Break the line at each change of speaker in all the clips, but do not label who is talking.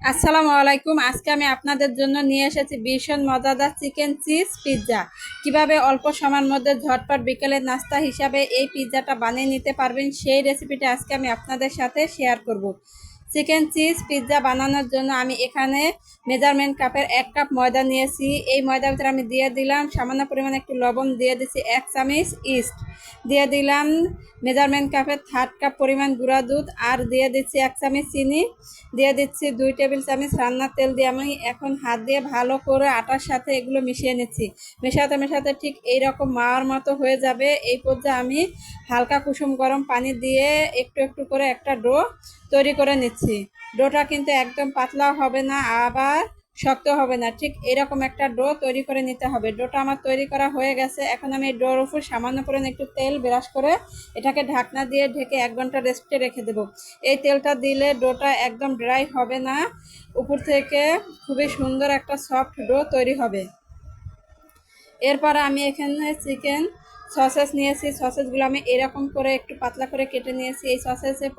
আসসালামু আলাইকুম। আজকে আমি আপনাদের জন্য নিয়ে এসেছি ভীষণ মজাদার চিকেন চিজ পিৎজা। কীভাবে অল্প সময়ের মধ্যে ঝটপট বিকেলের নাস্তা হিসাবে এই পিৎজাটা বানিয়ে নিতে পারবেন সেই রেসিপিটা আজকে আমি আপনাদের সাথে শেয়ার করব। চিকেন চিজ, পিৎজা বানানোর জন্য আমি এখানে মেজারমেন্ট কাপের এক কাপ ময়দা নিয়েছি। এই ময়দার ভিতরে আমি দিয়ে দিলাম সামান্য পরিমাণে একটু লবণ, দিয়ে দিচ্ছি এক চামচ ইস্ট। দিয়ে দিলাম মেজারমেন্ট কাপের থার্ড কাপ পরিমাণ গুঁড়া দুধ আর দিয়ে দিচ্ছি এক চামচ চিনি। দিয়ে দিচ্ছি দুই টেবিল চামচ রান্নার তেল দিয়ে আমি এখন হাত দিয়ে ভালো করে আটার সাথে এগুলো মিশিয়ে নিচ্ছি। মেশাতে মেশাতে ঠিক এই রকম মাওয়ার মতো হয়ে যাবে। এই পর্যায়ে আমি হালকা কুসুম গরম পানি দিয়ে একটু একটু করে একটা ডো তৈরি করে নিচ্ছি। ডোটা কিন্তু একদম পাতলাও হবে না, আবার শক্ত হবে না। ঠিক এরকম একটা ডো তৈরি করে নিতে হবে। ডোটা আমার তৈরি করা হয়ে গেছে। এখন আমি ডোর উপর সামান্য পরিমাণ একটু তেল ব্রাশ করে এটাকে ঢাকনা দিয়ে ঢেকে এক ঘণ্টা রেস্টে রেখে দেবো। এই তেলটা দিলে ডোটা একদম ড্রাই হবে না। উপর থেকে খুবই সুন্দর একটা সফট ডো তৈরি হবে। এরপর আমি এখানে চিকেন সসেস নিয়েছি, সসেসগুলো আমি এরকম করে একটু পাতলা করে কেটে নিয়েছি। এই সসেসের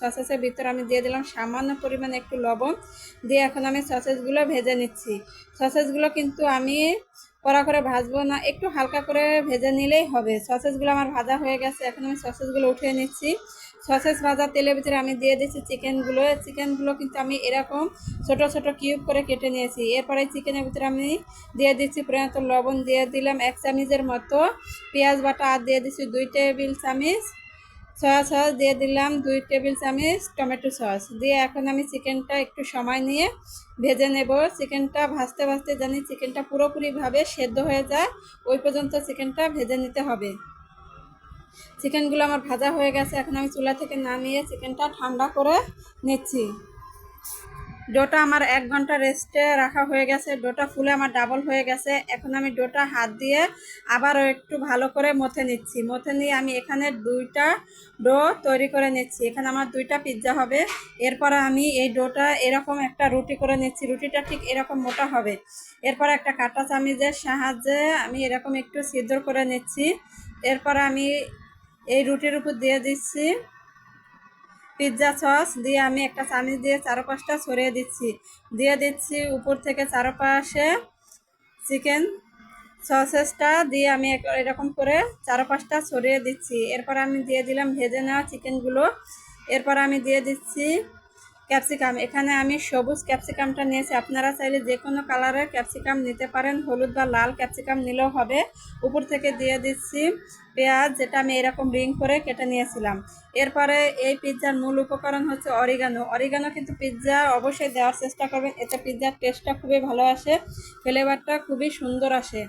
সসেসের ভিতরে আমি দিয়ে দিলাম সামান্য পরিমাণে একটু লবণ। দিয়ে এখন আমি সসেসগুলো ভেজে নিচ্ছি। সসেসগুলো কিন্তু আমি কড়া করে ভাজবো না, একটু হালকা করে ভেজে নিলেই হবে। সসেসগুলো আমার ভাজা হয়ে গেছে, এখন আমি সসেসগুলো উঠিয়ে নিচ্ছি। সসেস ভাজা তেলের ভিতরে আমি দিয়ে দিচ্ছি চিকেনগুলো। চিকেনগুলো কিন্তু আমি এরকম ছোট ছোট কিউব করে কেটে নিয়েছি। এরপরে চিকেনের ভিতরে আমি দিয়ে দিচ্ছি পরিণত লবণ, দিয়ে দিলাম এক চামচের মতো পেঁয়াজ বাটা, আর দিয়ে দিচ্ছি দুই টেবিল চামচ সয়া সস দিয়ে দিলাম দুই টেবিল চামচ টমেটো সস। দিয়ে এখন আমি চিকেনটা একটু সময় নিয়ে ভেজে নেব। চিকেনটা ভাজতে ভাজতে জানি চিকেনটা পুরোপুরিভাবে সেদ্ধ হয়ে যায়। ওই পর্যন্ত চিকেনটা ভেজে নিতে হবে। চিকেনগুলো আমার ভাজা হয়ে গেছে। এখন আমি চুলা থেকে নামিয়ে চিকেনটা ঠান্ডা করে নিচ্ছি। ডোটা আমার এক ঘণ্টা রেস্টে রাখা হয়ে গেছে। ডোটা ফুলে আমার ডাবল হয়ে গেছে। এখন আমি ডোটা হাত দিয়ে আবারও একটু ভালো করে মথে নিচ্ছি। মথে নিয়ে আমি এখানে দুইটা ডো তৈরি করে নিচ্ছি। এখানে আমার দুইটা পিৎজা হবে। এরপর আমি এই ডোটা এরকম একটা রুটি করে নিচ্ছি। রুটিটা ঠিক এরকম মোটা হবে। এরপর একটা কাঁটা চামিজের সাহায্যে আমি এরকম একটু সিদ্ধ করে নিচ্ছি। এরপর আমি এই রুটির উপর দিয়ে দিচ্ছি। পিৎজা সস দিয়ে আমি একটা চামিচ দিয়ে চারপাশটা ছড়িয়ে দিচ্ছি। দিয়ে দিচ্ছি উপর থেকে চারপাশে চিকেন সসেসটা দিয়ে আমি এরকম করে চারপাশটা ছড়িয়ে দিচ্ছি। এরপর আমি দিয়ে দিলাম ভেজে নেওয়া চিকেনগুলো। এরপর আমি দিয়ে দিচ্ছি ক্যাপসিকাম। এখানে আমি সবুজ ক্যাপসিকামটা নিয়েছি। আপনারা চাইলে যে কোনো কালারের ক্যাপসিকাম নিতে পারেন। হলুদ বা লাল ক্যাপসিকাম নিলেও হবে। উপর থেকে দিয়ে দিচ্ছি পেঁয়াজ, যেটা আমি এরকম রিং করে কেটে নিয়েছিলাম। এরপরে এই পিৎজার মূল উপকরণ হচ্ছে অরিগানো। অরিগানো কিন্তু পিৎজা অবশ্যই দেওয়ার চেষ্টা করবেন। এতে পিৎজার টেস্টটা খুবই ভালো আসে ফ্লেভারটা খুবই সুন্দর আসে।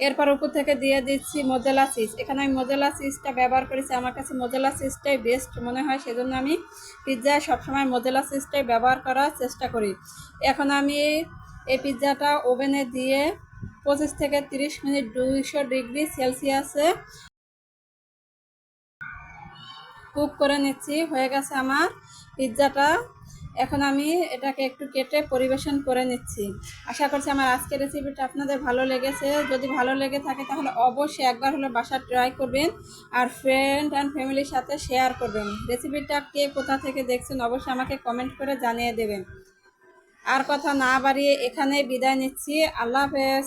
এরপর উপর থেকে দিয়ে দিচ্ছি মোজেলা চিজ। এখানে আমি মোজেলা চিজটা ব্যবহার করেছি। আমার কাছে মোজেলা চিজটাই বেস্ট মনে হয়, সেজন্য আমি পিৎজায় সবসময় মোজেলা চিজটাই ব্যবহার করার চেষ্টা করি। এখন আমি এই পিৎজাটা ওভেনে দিয়ে পঁচিশ থেকে তিরিশ মিনিট দুইশো ডিগ্রি সেলসিয়াসে কুক করে নিচ্ছি। হয়ে গেছে আমার পিৎজাটা। এখন আমি এটাকে একটু কেটে পরিবেশন করে নিচ্ছি। আশা করছি আমার আজকের রেসিপিটা আপনাদের ভালো লেগেছে। যদি ভালো লেগে থাকে তাহলে অবশ্যই একবার হলে বাসা ট্রাই করবেন আর ফ্রেন্ড অ্যান্ড ফ্যামিলির সাথে শেয়ার করবেন। রেসিপিটা কে কোথা থেকে দেখছেন অবশ্যই আমাকে কমেন্ট করে জানিয়ে দেবেন। আর কথা না বাড়িয়ে এখানে বিদায় নিচ্ছি। আল্লাহ হাফেজ।